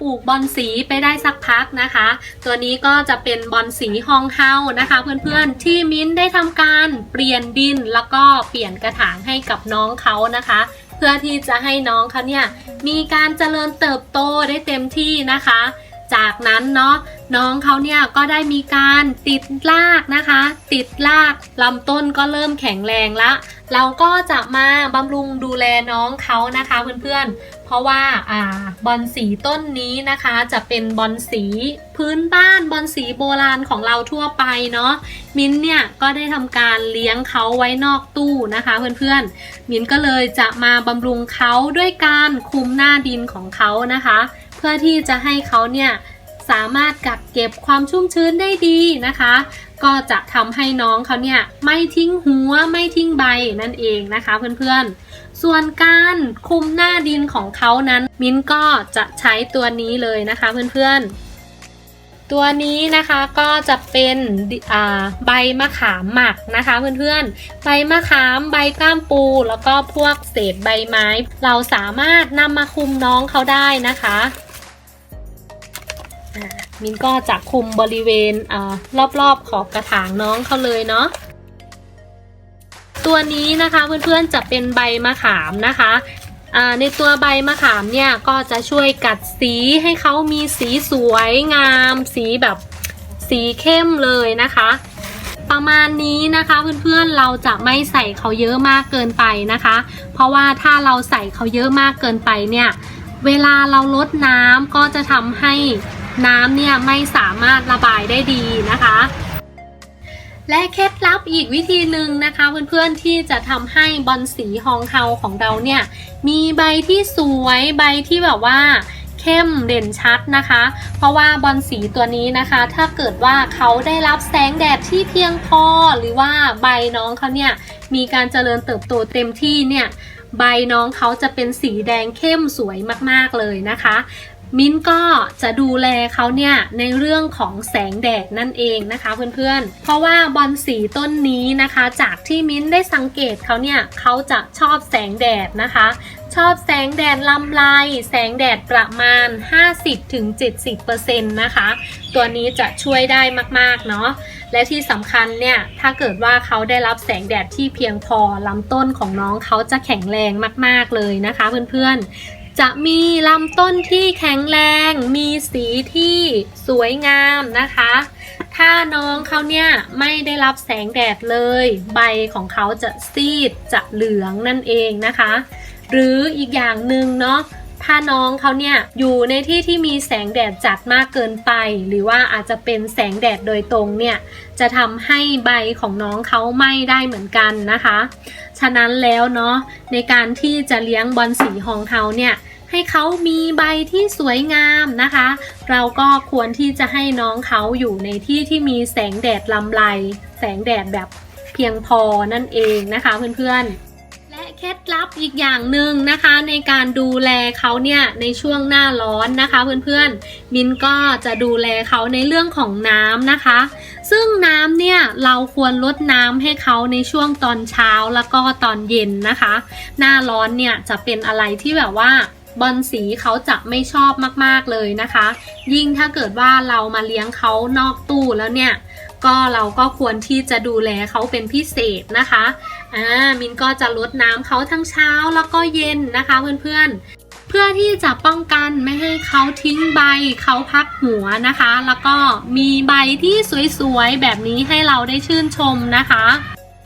ปลูกบอลสีไปได้สักพักนะคะ ตัวนี้ก็จะเป็นบอลสีฮองเฮานะคะ เพื่อนๆที่มิ้นได้ทำการเปลี่ยนดินแล้วก็เปลี่ยนกระถางให้กับน้องเขานะคะ เพื่อที่จะให้น้องเขาเนี่ยมีการเจริญเติบโตได้เต็มที่นะคะ จากนั้นเนาะน้องเขาเนี่ยก็ได้มีการติดรากนะคะ ติดรากลำต้นก็เริ่มแข็งแรงละ เราก็จะมาบำรุงดูแลน้องเขานะคะเพื่อนๆ เพราะว่าอ่าบอนสีต้นนี้นะคะจะเป็นบอนสีพื้นบ้านบอนสีโบราณของเราทั่วไปเนาะมิ้นเนี่ยก็ได้ทำการเลี้ยงเขาไว้นอกตู้นะคะเพื่อนๆ มิ้นก็เลยจะมาบำรุงเขาด้วยการคุมหน้าดินของเขานะคะ เพื่อที่จะให้เขาเนี่ยสามารถกักเก็บความชุ่มชื้นได้ดีนะคะ ก็จะทำให้น้องเขาเนี่ยไม่ทิ้งหัวไม่ทิ้งใบนั่นเองนะคะเพื่อนๆ ส่วนการคุมหน้าดินของเขานั้น มิ้นก็จะใช้ตัวนี้เลยนะคะเพื่อนๆ ตัวนี้นะคะก็จะเป็นใบมะขามหมักนะคะเพื่อนๆ ใบมะขามใบก้ามปู แล้วก็พวกเศษใบไม้ เราสามารถนำมาคุมน้องเขาได้นะคะ มินก็จะคุมบริเวณอรอบๆขอบกระถางน้องเขาเลยเนาะตัวนี้นะคะเพื่อนๆจะเป็นใบมะขามนะคะในตัวใบมะขามเนี่ยก็จะช่วยกัดสีให้เขามีสีสวยงาม สีแบบสีเข้มเลยนะคะ ประมาณนี้นะคะเพื่อนๆเราจะไม่ใส่เขาเยอะมากเกินไปนะคะ เพราะว่าถ้าเราใส่เขาเยอะมากเกินไปเนี่ยเวลาเราลดน้ำก็จะทำให้ น้ำเนี่ยไม่สามารถระบายได้ดีนะคะ และเคล็ดลับอีกวิธีหนึ่งนะคะ เพื่อนๆที่จะทำให้บอลสีฮองเฮาของเราเนี่ยมีใบที่สวยใบที่แบบว่าเข้มเด่นชัดนะคะ เพราะว่าบอลสีตัวนี้นะคะ ถ้าเกิดว่าเขาได้รับแสงแดดที่เพียงพอ หรือว่าใบน้องเขาเนี่ยมีการเจริญเติบโตเต็มที่เนี่ยใบน้องเขาจะเป็นสีแดงเข้มสวยมากๆเลยนะคะ มิ้นก็จะดูแลเขาเนี่ยในเรื่องของแสงแดดนั่นเองนะคะเพื่อนๆ เพราะว่าบอลสีต้นนี้นะคะ จากที่มิ้นได้สังเกตเขาเนี่ยเขาจะชอบแสงแดดนะคะ ชอบแสงแดดลำไรแสงแดดประมาณ 50-70%นะคะ ตัวนี้จะช่วยได้มากๆเนาะและที่สำคัญเนี่ยถ้าเกิดว่าเขาได้รับแสงแดดที่เพียงพอลำต้นของน้องเขาจะแข็งแรงมากๆเลยนะคะเพื่อนๆ จะมีลำต้นที่แข็งแรง มีสีที่สวยงามนะคะ ถ้าน้องเขาเนี่ยไม่ได้รับแสงแดดเลย ใบของเขาจะซีดจะเหลืองนั่นเองนะคะ หรืออีกอย่างหนึ่งเนาะถ้าน้องเขาเนี่ยอยู่ในที่ที่มีแสงแดดจัดมากเกินไป หรือว่าอาจจะเป็นแสงแดดโดยตรงเนี่ยจะทำให้ใบของน้องเขาไหม้ได้เหมือนกันนะคะ ฉะนั้นแล้วเนาะในการที่จะเลี้ยงบอลสีฮองเฮาเนี่ย ให้เขามีใบที่สวยงามนะคะ เราก็ควรที่จะให้น้องเขาอยู่ในที่ที่มีแสงแดดลำไรแสงแดดแบบเพียงพอนั่นเองนะคะเพื่อนๆ และเคล็ดลับอีกอย่างหนึ่งนะคะ ในการดูแลเขาเนี่ยในช่วงหน้าร้อนนะคะเพื่อนๆ มินก็จะดูแลเขาในเรื่องของน้ำนะคะ ซึ่งน้ำเนี่ยเราควรลดน้ำให้เขาในช่วงตอนเช้าแล้วก็ตอนเย็นนะคะ หน้าร้อนเนี่ยจะเป็นอะไรที่แบบว่า บอลสีเขาจะไม่ชอบมากๆเลยนะคะ ยิ่งถ้าเกิดว่าเรามาเลี้ยงเขานอกตู้แล้วเนี่ย ก็เราก็ควรที่จะดูแลเขาเป็นพิเศษนะคะอ่ามินก็จะลดน้ำเขาทั้งเช้าแล้วก็เย็นนะคะเพื่อนๆ เพื่อที่จะป้องกันไม่ให้เขาทิ้งใบเขาพักหัวนะคะ แล้วก็มีใบที่สวยๆแบบนี้ให้เราได้ชื่นชมนะคะ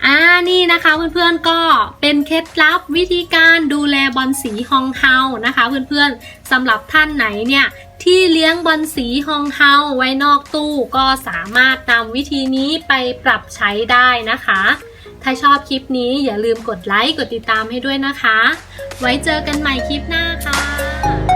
อ่านี่นะคะเพื่อนๆก็เป็นเคล็ดลับวิธีการดูแลบอลสีฮองเฮานะคะเพื่อนๆสำหรับท่านไหนเนี่ยที่เลี้ยงบอลสีฮองเฮาไว้นอกตู้ก็สามารถนำวิธีนี้ไปปรับใช้ได้นะคะ ถ้าชอบคลิปนี้อย่าลืมกดไลค์กดติดตามให้ด้วยนะคะ ไว้เจอกันใหม่คลิปหน้าค่ะ